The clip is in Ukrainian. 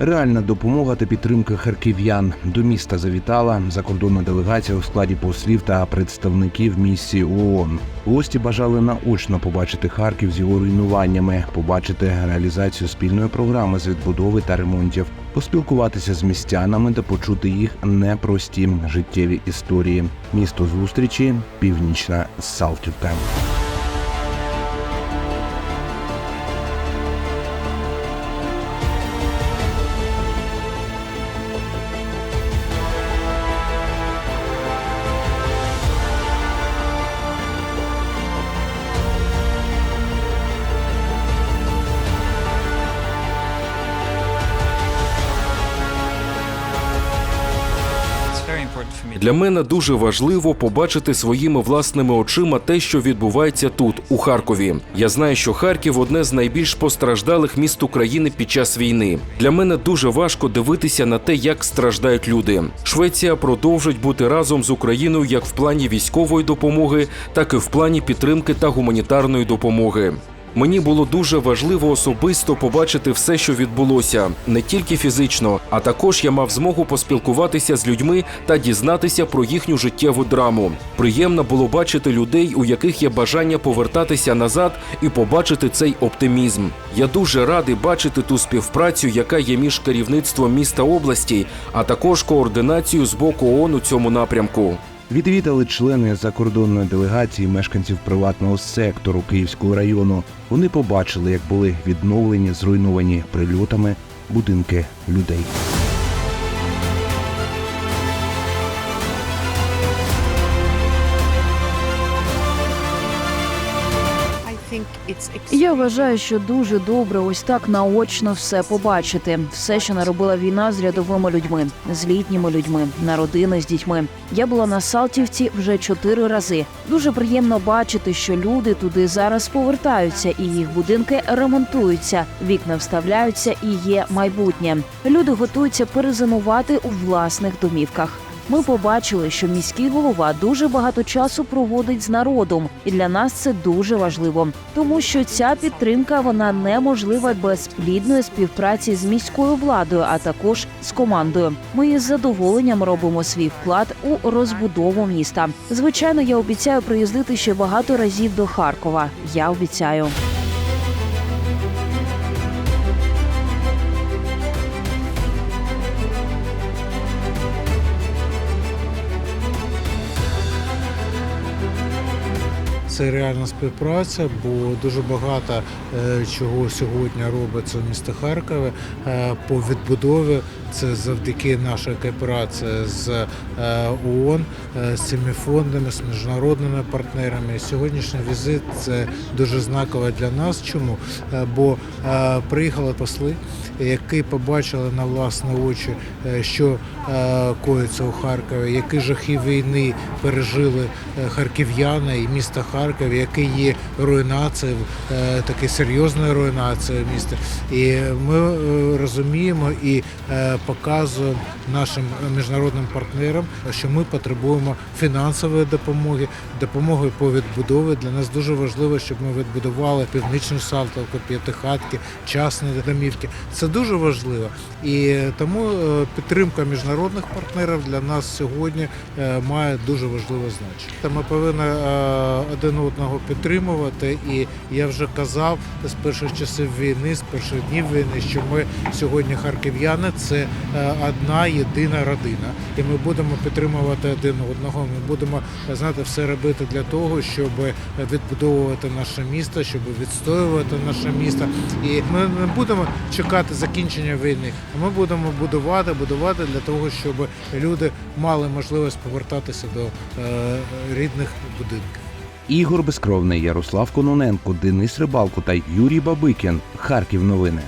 Реальна допомога та підтримка харків'ян до міста завітала закордонна делегація у складі послів та представників місії ООН. Гості бажали наочно побачити Харків з його руйнуваннями, побачити реалізацію спільної програми з відбудови та ремонтів, поспілкуватися з містянами та почути їх непрості життєві історії. Місто зустрічі північна Салтівка. Для мене дуже важливо побачити своїми власними очима те, що відбувається тут, у Харкові. Я знаю, що Харків одне з найбільш постраждалих міст України під час війни. Для мене дуже важко дивитися на те, як страждають люди. Швеція продовжить бути разом з Україною як в плані військової допомоги, так і в плані підтримки та гуманітарної допомоги. Мені було дуже важливо особисто побачити все, що відбулося, не тільки фізично, а також я мав змогу поспілкуватися з людьми та дізнатися про їхню життєву драму. Приємно було бачити людей, у яких є бажання повертатися назад і побачити цей оптимізм. Я дуже радий бачити ту співпрацю, яка є між керівництвом міста області, а також координацію з боку ООН у цьому напрямку. Відвідали члени закордонної делегації мешканців приватного сектору Київського району. Вони побачили, як були відновлені зруйновані прильотами будинки людей. Я вважаю, що дуже добре ось так наочно все побачити. Все, що наробила війна з рядовими людьми, з літніми людьми, на родини з дітьми. Я була на Салтівці вже чотири рази. Дуже приємно бачити, що люди туди зараз повертаються, і їх будинки ремонтуються, вікна вставляються і є майбутнє. Люди готуються перезимувати у власних домівках. Ми побачили, що міський голова дуже багато часу проводить з народом, і для нас це дуже важливо, тому що ця підтримка вона неможлива без плідної співпраці з міською владою, а також з командою. Ми із задоволенням робимо свій вклад у розбудову міста. Звичайно, я обіцяю приїздити ще багато разів до Харкова. Я обіцяю. Це реальна співпраця, бо дуже багато е, чого сьогодні робиться в місті Харкові е, по відбудові. Це завдяки нашій кооперації з е, ООН, з цими фондами, з міжнародними партнерами. Сьогоднішній візит це дуже знаково для нас. Чому? Бо приїхали посли, які побачили на власні очі, що коїться у Харкові, які жахи війни пережили харків'яни і міста Харків, який є руйнацією, е, таке серйозною руйнацією міста. І ми е, розуміємо і е, показуємо нашим міжнародним партнерам, що ми потребуємо фінансової допомоги, допомоги по відбудові. Для нас дуже важливо, щоб ми відбудували північну Салтовку, п'ятихатки, частні домівки. Це дуже важливо. І тому підтримка міжнародних партнерів для нас сьогодні має дуже важливе значення. Ми повинні е, одного підтримувати. І я вже казав з перших часів війни, з перших днів війни, що ми сьогодні харків'яни це е, одна єдина родина, і ми будемо підтримувати один одного. Ми будемо знаєте, все робити для того, щоб відбудовувати наше місто, щоб відстоювати наше місто. І ми не будемо чекати закінчення війни, ми будемо будувати, будувати для того, щоб люди мали можливість повертатися до е, рідних будинків. Ігор Безкровний, Ярослав Кононенко, Денис Рибалко та Юрій Бабикін. Харків новини.